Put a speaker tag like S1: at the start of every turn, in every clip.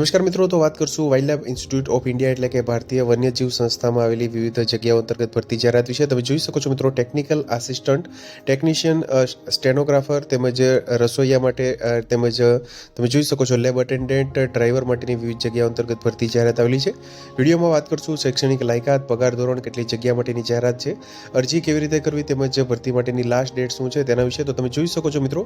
S1: નમસ્કાર મિત્રો, તો વાત કરશું wild life institute of India એટલે કે ભારતીય વન્યજીવ સંસ્થામાં આવેલી વિવિધ જગ્યાઓ અંતર્ગત ભરતી જાહેરાત વિશે. તમે જોઈ શકો છો મિત્રો ટેકનિકલ આસિસ્ટન્ટ ટેકનિશિયન સ્ટેનોગ્રાફર તેમજ રસોઈયા માટે તેમજ તમે જોઈ શકો છો લેબ અટેન્ડન્ટ ડ્રાઈવર માટેની વિવિધ જગ્યાઓ અંતર્ગત ભરતી જાહેરાત આવેલી છે. વિડીયોમાં વાત કરશું શૈક્ષણિક લાયકાત, પગાર ધોરણ, કેટલી જગ્યા માટેની જાહેરાત છે, અરજી કેવી રીતે કરવી તેમજ ભરતી માટેની લાસ્ટ ડેટ શું છે તેના વિશે. તો તમે જોઈ શકો છો મિત્રો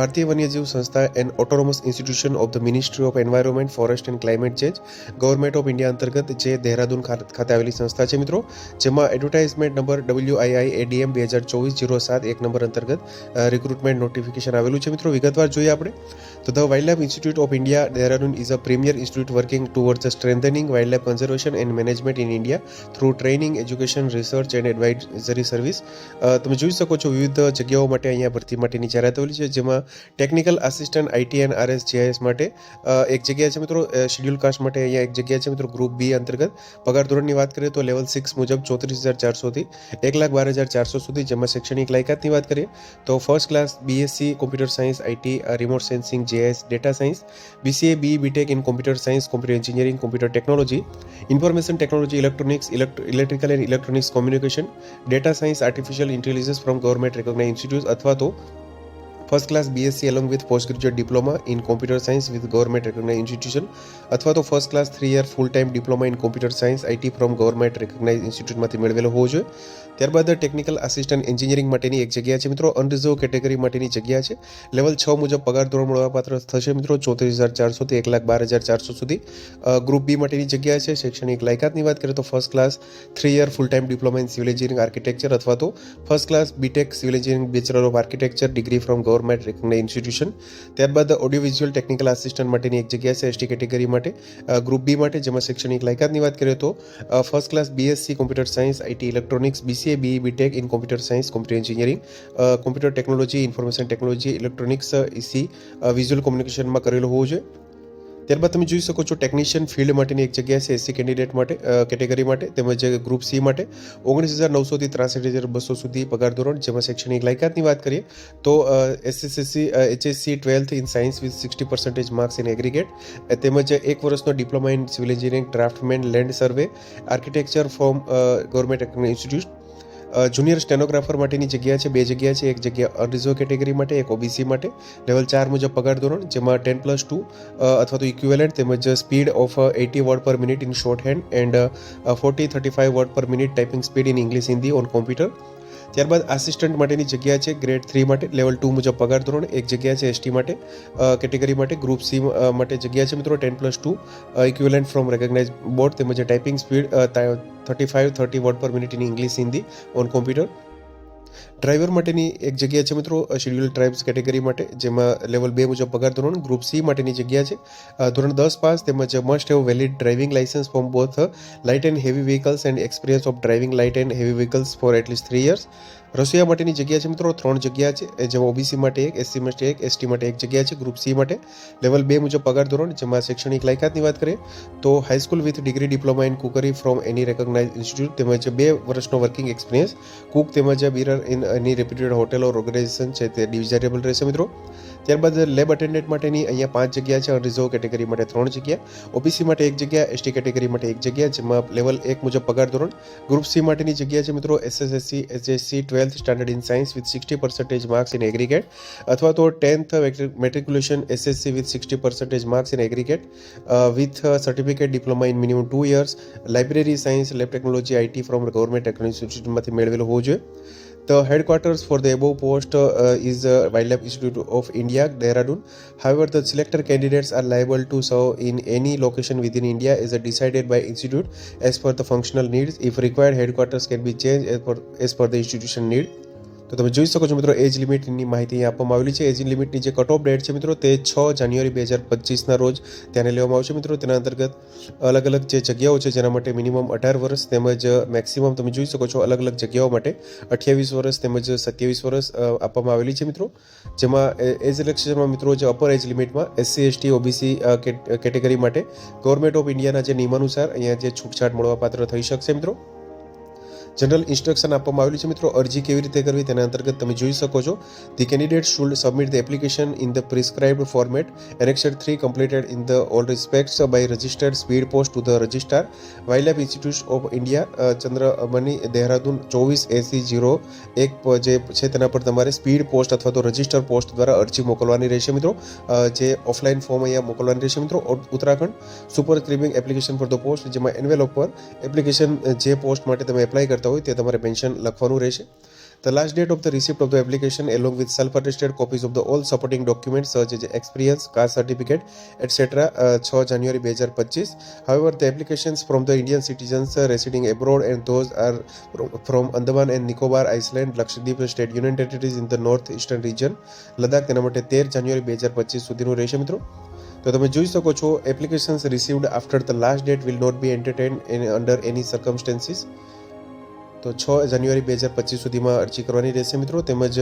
S1: ભારતીય વન્યજીવ સંસ્થા and autonomous institution of the ministry of environment forest and climate change government of India અંતર્ગત જે દહેરાદૂન ખાત- આવેલી સંસ્થા છે મિત્રો, જેમાં advertisement number W I I ADM બે હજાર ચોવીસ જીરો સાત એક નંબર અંતર્ગત રિક્રુટમેન્ટ નોટિફિકેશન આવેલું છે મિત્રો. વિગતવાર જોઈએ આપણે, તો the wild life institute of India Dehradun is a premier institute working towards strengthening wild life conservation and management in India through training education research and advisory service તમે જોઈ શકો છો વિવિધ જગ્યાઓ માટે અહીંયા ભરતી માટેની જાહેરાત આવેલી છે, જેમાં technical assistant IT and RS GIS માટે એક જગ્યા છે મિત્રો શેડ્યુલ કાસ્ટ માટે અહીંયા એક જગ્યા છે મિત્રો ગ્રુપ બી અંતર્ગત પગાર ધોરણની વાત કરીએ તો લેવલ સિક્સ મુજબ ચોત્રીસ હજાર ચારસોથી એક લાખ બાર હજાર ચારસો સુધી જેમાં શૈક્ષણિક લાયકાતની વાત કરીએ તો first class BSc computer science IT remote sensing GIS data science BCA B BTech in computer science computer engineering computer technology information technology electronics electrical and electronics communication data science artificial intelligence from government recognise institute અથવા તો first class BSc along with post graduate diploma in computer science with government recognise institution અથવા તો first class three year full time diploma in computer science IT from government recognise ઇન્સ્ટિટ્યૂટમાંથી મેળવેલો હોવો જોઈએ. ત્યારબાદ technical assistant engineering માટેની એક જગ્યા છે મિત્રો અનરિઝર્વ કેટેગરી માટેની જગ્યા છે. લેવલ છ મુજબ પગાર ધોરણ મળવાપાત્ર થશે મિત્રો, ચોત્રીસ હજાર ચારસોથી એક લાખ બાર હજાર ચારસો સુધી. ગ્રુપ બી માટેની જગ્યા છે. શૈક્ષણિક લાયકાતની વાત કરીએ તો first class three year full time diploma in civil engineering architecture અથવા તો first class BTech civil engineering bachelor of architecture degree from government recognise institution ત્યારબાદ ઓડિયો વિઝ્યુઅલ ટેકનિકલ આસિસ્ટન્ટ માટેની એક જગ્યા છે એસટી કેટેગરી માટે. ગ્રુપ બી માટે, જેમાં શૈક્ષણિક લાયકાતની વાત કરીએ તો first class BSc computer science IT electronics BCA B BTech in computer science computer engineering computer technology information technology electronics EC visual કોમ્યુનિકેશનમાં કરેલો હોવો જોઈએ. ત્યારબાદ તમે જોઈ શકો છો ટેકનિશિયન ફિલ્ડ માટેની એક જગ્યા છે એસસી કેન્ડિડેટ માટે કેટેગરી માટે, તેમજ ગ્રુપ સી માટે. ઓગણીસ હજાર નવસોથી ત્રાસઠ હજાર બસો સુધી પગાર ધોરણ, જેમાં શૈક્ષણિક લાયકાતની વાત કરીએ, તો SSSC HSC twelfth in science with sixty percentage marks in aggregate તેમજ એક વર્ષનો diploma in civil engineering draftsman land survey architecture from government institute junior stenographer માટેની જગ્યા છે, બે જગ્યા છે, એક જગ્યા અનરિઝર્વ કેટેગરી માટે, એક ઓબીસી માટે. લેવલ ચાર મુજબ પગાર ધોરણ, જેમાં ટેન પ્લસ ટુ અથવા તો ઇક્વિવેલન્ટ તેમજ speed of eighty word per minute in short hand and forty thirty five word per minute typing speed in English Hindi on computer ત્યારબાદ આસિસ્ટન્ટ માટેની જગ્યા છે ગ્રેડ થ્રી માટે લેવલ ટુ મુજબ પગાર ધોરણ, એક જગ્યા છે એસટી માટે કેટેગરી માટે ગ્રુપ સી માટે જગ્યા છે મિત્રો ten plus two equivalent from recognise board તેમજ typing speed thirty five thirty word per minute in English Hindi on computer driver માટેની એક જગ્યા છે મિત્રો શેડ્યુલ ટ્રાઇબ્સ કેટેગરી માટે, જેમાં લેવલ બે મુજબ પગાર ધોરણ ગ્રુપ સી માટેની જગ્યા છે. ધોરણ દસ પાસ તેમજ must have valid driving licence form both light and heavy vehicles and experience of driving light and heavy vehicles for at least three years રસોઈયા માટેની જગ્યા છે મિત્રો, ત્રણ જગ્યા છે. જેમાં ઓબીસી માટે એક એસસી માટે એક એસટી માટે એક જગ્યા છે ગ્રુપ સી માટે. લેવલ બે મુજબ પગાર ધોરણ, જેમાં શૈક્ષણિક લાયકાતની વાત કરીએ, તો high school with degree diploma in cookery from any recognise institute તેમજ બે વર્ષનો વર્કિંગ એક્સપિરિયન્સ કુક તેમજ bearer in any reputed hotel or organisation છે તે ડિઝાઇરેબલ રહેશે મિત્રો. ત્યારબાદ લેબ અટેન્ડન્ટ માટેની અહીંયા પાંચ જગ્યા છે અનરિઝર્વ કેટેગરી માટે ત્રણ જગ્યા ઓબીસી માટે એક જગ્યા એસટી કેટેગરી માટે એક જગ્યા, જેમાં લેવલ એક મુજબ પગાર ધોરણ ગ્રુપ સી માટેની જગ્યા છે મિત્રો SSSC HSC twelfth standard in science with sixty percentage marks in aggregate અથવા તો tenth matriculation SSC with sixty percentage marks in aggregate with certificate diploma in minimum two years library science lab technology IT from government ઇન્સ્ટિટ્યૂટમાંથી મેળવેલો હોવો જોઈએ. The headquarters for the above post uh, is uh, Wildlife Institute of India, Dehradun. However, the selected candidates are liable to serve in any location within India as decided by institute as per the functional needs. If required, headquarters can be changed as per, as per the institution need. તો તમે જોઈ શકો છો મિત્રો, એજ લિમિટની માહિતી અહીં આપવામાં આવેલી છે. એજ લિમિટની જે કટ ઓફ ડેટ છે મિત્રો, તે છ જાન્યુઆરી બે હજાર પચીસના રોજ તેને લેવામાં આવશે મિત્રો. તેના અંતર્ગત અલગ અલગ જે જગ્યાઓ છે જેના માટે મિનિમમ અઢાર વર્ષ તેમજ મેક્સિમમ તમે જોઈ શકો છો અલગ અલગ જગ્યાઓ માટે અઠ્યાવીસ વર્ષ તેમજ સત્યાવીસ વર્ષ આપવામાં આવેલી છે મિત્રો. જેમાં એજ ઇલેક્શનમાં મિત્રો જે અપર એજ લિમિટમાં એસસી એસટી ઓબીસી કેટેગરી માટે ગવર્મેન્ટ ઓફ ઇન્ડિયાના જે નિયમાનુસાર અહીંયા જે છૂટછાટ મળવાપાત્ર થઈ શકશે મિત્રો. જનરલ ઇન્સ્ટ્રક્શન આપવામાં આવેલું છે. મિત્રો, અરજી કેવી રીતે કરવી તેના અંતર્ગત તમે જોઈ શકો છો. The candidate should submit the application in the prescribed format annexed three completed in the all respects by registered speed post to the registrar wild institute of India Chandramani Dehradun ચોવીસ એસી જીરો એક જે છે તેના પર તમારે speed post અથવા તો રજિસ્ટર પોસ્ટ દ્વારા અરજી મોકલવાની રહેશે. મિત્રો જે ઓફલાઈન ફોર્મ અહીંયા મોકલવાની રહેશે. મિત્રો Uttarakhand superscribing application for the post જેમાં એનવેલ પર એપ્લિકેશન જે પોસ્ટ માટે તમે એપ્લાય કરતા હોય તે તમારે મેન્શન લખવાનું રહેશે The last date of the receipt of the application along with self-attested copies of the all supporting documents such as experience, caste certificate, etc. Uh, 6 January 2025. However, the applications from the Indian citizens uh, residing abroad and those are from, from Andaman and Nicobar Island, Lakshadweep State Union Territories in the north eastern region, Ladakh તેના માટે તેર જાન્યુઆરી બે હજાર પચીસ સુધીનું રહેશે મિત્રો તો તમે જોઈ શકો છો applications received after the last date will not be entertain under any circumstances તો છ જાન્યુઆરી બે હજાર પચીસ સુધીમાં અરજી કરવાની રહેશે મિત્રો. તેમજ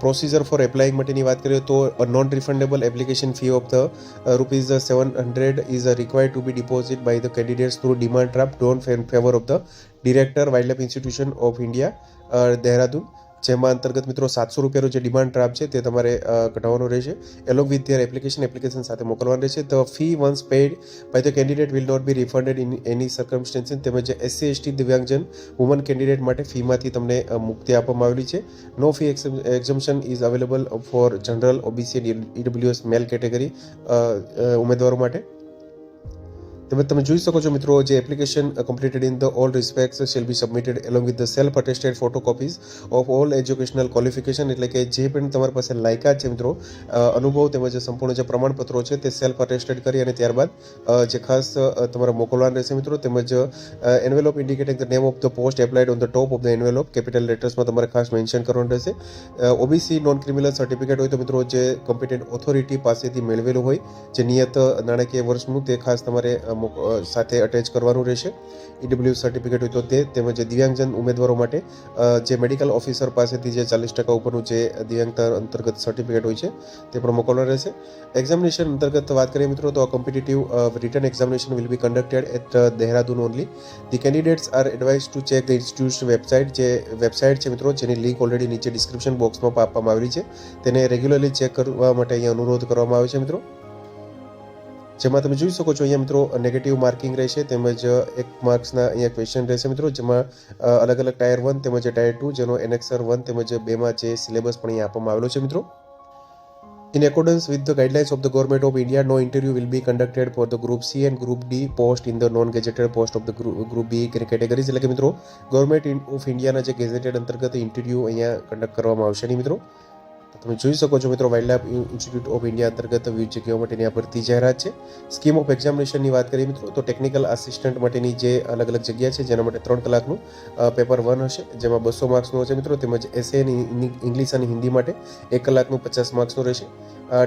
S1: પ્રોસિજર ફોર એપ્લાઇંગ માટેની વાત કરીએ તો non refundable application fee of the rupees seven hundred is required to be deposit by the candidates through demand draft drawn favour of the director wildlife institution of India Dehradun જેમાં અંતર્ગત મિત્રો સાતસો રૂપિયાનો જે ડિમાન્ડ ડ્રાફ્ટ છે તે તમારે કઢાવવાનો રહેશે. Along with their application application સાથે મોકલવાનું રહેશે. The fee once paid by the candidate will not be refunded in any circumstances તેમજ એસસી એસટી દિવ્યાંગજન વુમન કેન્ડિડેટ માટે ફીમાંથી તમને મુક્તિ આપવામાં આવેલી છે. No fee exemption is available for general OBC EWS male category ઉમેદવારો માટે. તેમજ તમે જોઈ શકો છો મિત્રો જે application completed in the all respect shall be submitted along with the self attested photo copies of all educational qualification એટલે કે જે પણ તમારી પાસે લાયકાત છે મિત્રો અનુભવ તેમજ સંપૂર્ણ જે પ્રમાણપત્રો છે તે સેલ્ફ અટેસ્ટેડ કરી અને ત્યારબાદ જે ખાસ અ, તમારે મોકલવાના રહેશે મિત્રો તેમજ envelope indicating the name of the post applied on the top of the envelope capital લેટર્સમાં તમારે ખાસ મેન્શન કરવાનું રહેશે. ઓબીસી નોન ક્રિમિનલ સર્ટિફિકેટ હોય તો મિત્રો જે કોમ્પિટન્ટ ઓથોરિટી પાસેથી મેળવેલું હોય જે નિયત નાણાકીય વર્ષનું તે ખાસ તમારે અ, મોક- અ, સાથે અટેચ કરવાનું રહેશે. ઈડબ્લ્યુ સર્ટિફિકેટ હોય તો તે તેમજ દિવ્યાંગજન ઉમેદવારો માટે જે મેડિકલ ઓફિસર પાસેથી જે ચાલીસ ટકા ઉપરનું જે દિવ્યાંગતા અંતર્ગત સર્ટિફિકેટ હોય છે તે પણ મોકલવાનું રહેશે. એક્ઝામિનેશન અંતર્ગત વાત કરીએ મિત્રો તો competitive return examination will be conducted at Dehradun only the candidates are advise to check the institute website જે વેબસાઇટ છે મિત્રો જેની લિંક ઓલરેડી નીચે ડિસ્ક્રિપ્શન બોક્સમાં આપવામાં આવેલી છે. તેને રેગ્યુલરલી ચેક કરવા માટે અહીંયા અનુરોધ કરવામાં આવે છે મિત્રો. જેમાં તમે જોઈ શકો છો અહીંયા મિત્રો નેગેટિવ માર્કિંગ રહેશે, તેમજ એક માર્ક્સના અહીંયા ક્વેશ્ચન રહેશે મિત્રો, જેમાં અલગ અલગ ટાયર વન તેમજ ટાયર ટુ જેનો એનેક્સર વન તેમજ બેમાં જે સિલેબસ પણ અહીંયા આપવામાં આવેલો છે મિત્રો. In accordance with the guidelines of the government of India no interview will be conducted for the group C and group D post in the non gazetted post of the group B categories એટલે કે મિત્રો government of ઇન્ડિયાના જે gazetted અંતર્ગત interview અહીંયા conduct કરવામાં આવશે નહીં મિત્રો. તમે જોઈ શકો છો મિત્રો wild life institute of India અંતર્ગત વિવિધ જગ્યાઓ માટેની આ ભરતી જાહેરાત છે. સ્કીમ ઓફ એક્ઝામિનેશનની વાત કરીએ મિત્રો, તો ટેકનિકલ આસિસ્ટન્ટ માટેની જે અલગ અલગ જગ્યા છે, જેના માટે ત્રણ કલાકનું પેપર વન હશે, જેમાં બસો માર્ક્સનું હશે મિત્રો, તેમજ એસે ઇંગ્લિશ અને હિન્દી માટે એક કલાકનું પચાસ માર્ક્સનું રહેશે.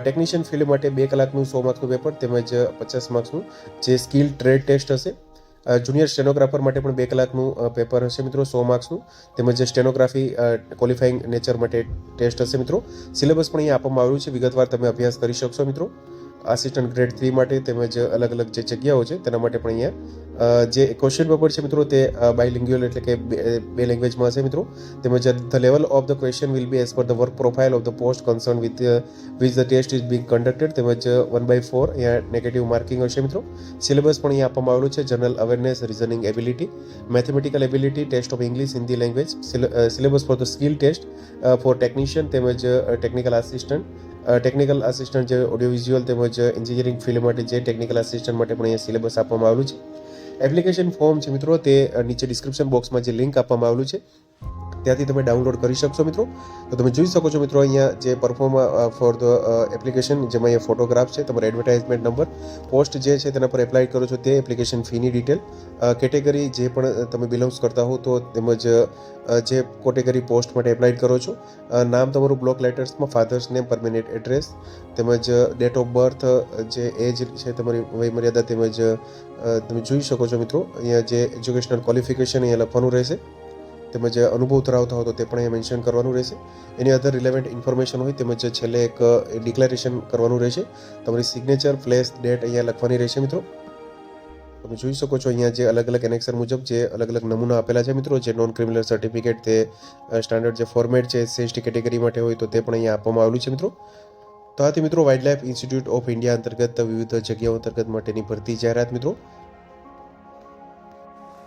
S1: ટેકનિશિયન ફિલ્ડ માટે બે કલાકનું સો માર્ક્સનું પેપર તેમજ પચાસ માર્ક્સનું જે સ્કિલ ટ્રેડ ટેસ્ટ હશે જુનિયર સ્ટેનોગ્રાફર માટે પણ બે કલાકનું પેપર હશે મિત્રો, સો માર્ક્સનું તેમજ સ્ટેનોગ્રાફી ક્વોલિફાઈંગ નેચર માટે ટેસ્ટ હશે મિત્રો. સિલેબસ પણ અહીંયા આપવામાં આવ્યું છે. વિગતવાર તમે અભ્યાસ કરી શકશો મિત્રો. આસિસ્ટન્ટ ગ્રેડ થ્રી માટે તેમજ અલગ અલગ જે જગ્યાઓ છે, તેના માટે પણ અહીંયા જે ક્વેશ્ચન પેપર છે મિત્રો, તે બાયલિંગ્યુઅલ એટલે કે બે- લેંગ્વેજમાં હશે મિત્રો. તેમજ the level of the question will be as per the work profile of the post concern with with the test is being conducted તેમજ વન બાય ફોર અહીંયા નેગેટિવ માર્કિંગ હશે મિત્રો. સિલેબસ પણ અહીંયા આપવામાં આવેલું છે. General awareness reasoning ability mathematical ability test of English Hindi language syllabus for the skill test for technician તેમજ ટેકનિકલ આસિસ્ટન્ટ ટેકનિકલ આસિસ્ટન્ટ જે ઓડિયો વિઝ્યુઅલ તેમજ એન્જિનિયરિંગ ફિલ્ડ માટે જે ટેકનિકલ આસિસ્ટન્ટ માટે પણ અહીંયા સિલેબસ આપવામાં આવેલું છે. એપ્લિકેશન ફોર્મ છે મિત્રો તે નીચે ડિસ્ક્રિપ્શન બોક્સમાં જે લિંક આપવામાં આવેલું છે ત્યાંથી તમે ડાઉનલોડ કરી શકશો મિત્રો. તો તમે જોઈ શકો છો મિત્રો અહીંયા જે પરફોર્મ ફોર ધ એપ્લિકેશન જેમાં અહીંયા ફોટોગ્રાફ છે, તમારો એડવર્ટાઇઝમેન્ટ નંબર પોસ્ટ જે છે તેના પર એપ્લાય કરો છો તે એપ્લિકેશન ફીની ડિટેલ કેટેગરી જે પણ તમે બિલોંગ્સ કરતા હો તો તેમજ જે કેટેગરી પોસ્ટ માટે એપ્લાય કરો છો. નામ તમારું બ્લોક લેટર્સમાં ફાધર્સ નેમ પરમેનન્ટ એડ્રેસ તેમજ ડેટ ઓફ બર્થ જે એજ છે તમારી વયમર્યાદા તેમજ તમે જોઈ શકો છો મિત્રો, અહીંયા જે એજ્યુકેશનલ ક્વોલિફિકેશન અહીંયા લખવાનું રહેશે. તેમજ અનુભવ ધરાવતા હો તો તે પણ અહીંયા મેન્શન કરવાનું રહેશે. એની અધર રિલેવન્ટ ઇન્ફોર્મેશન હોય તેમજ છેલ્લે એક ડિક્લેરેશન કરવાનું રહેશે. તમારી સિગ્નેચર પ્લેસ ડેટ અહીંયા લખવાની રહેશે મિત્રો. તમે જોઈ શકો છો અહીંયા જે અલગ અલગ એનેક્સર મુજબ જે અલગ અલગ નમૂના આપેલા છે મિત્રો. જે નોન ક્રિમિનલ સર્ટિફિકેટ તે સ્ટાન્ડર્ડ જે ફોર્મેટ છે સીએસટી કેટેગરી માટે હોય તો તે પણ અહીંયા આપવામાં આવેલું છે મિત્રો. તો આથી મિત્રો wild life institute of India અંતર્ગત વિવિધ જગ્યાઓ અંતર્ગત માટેની ભરતી જાહેરાત મિત્રો.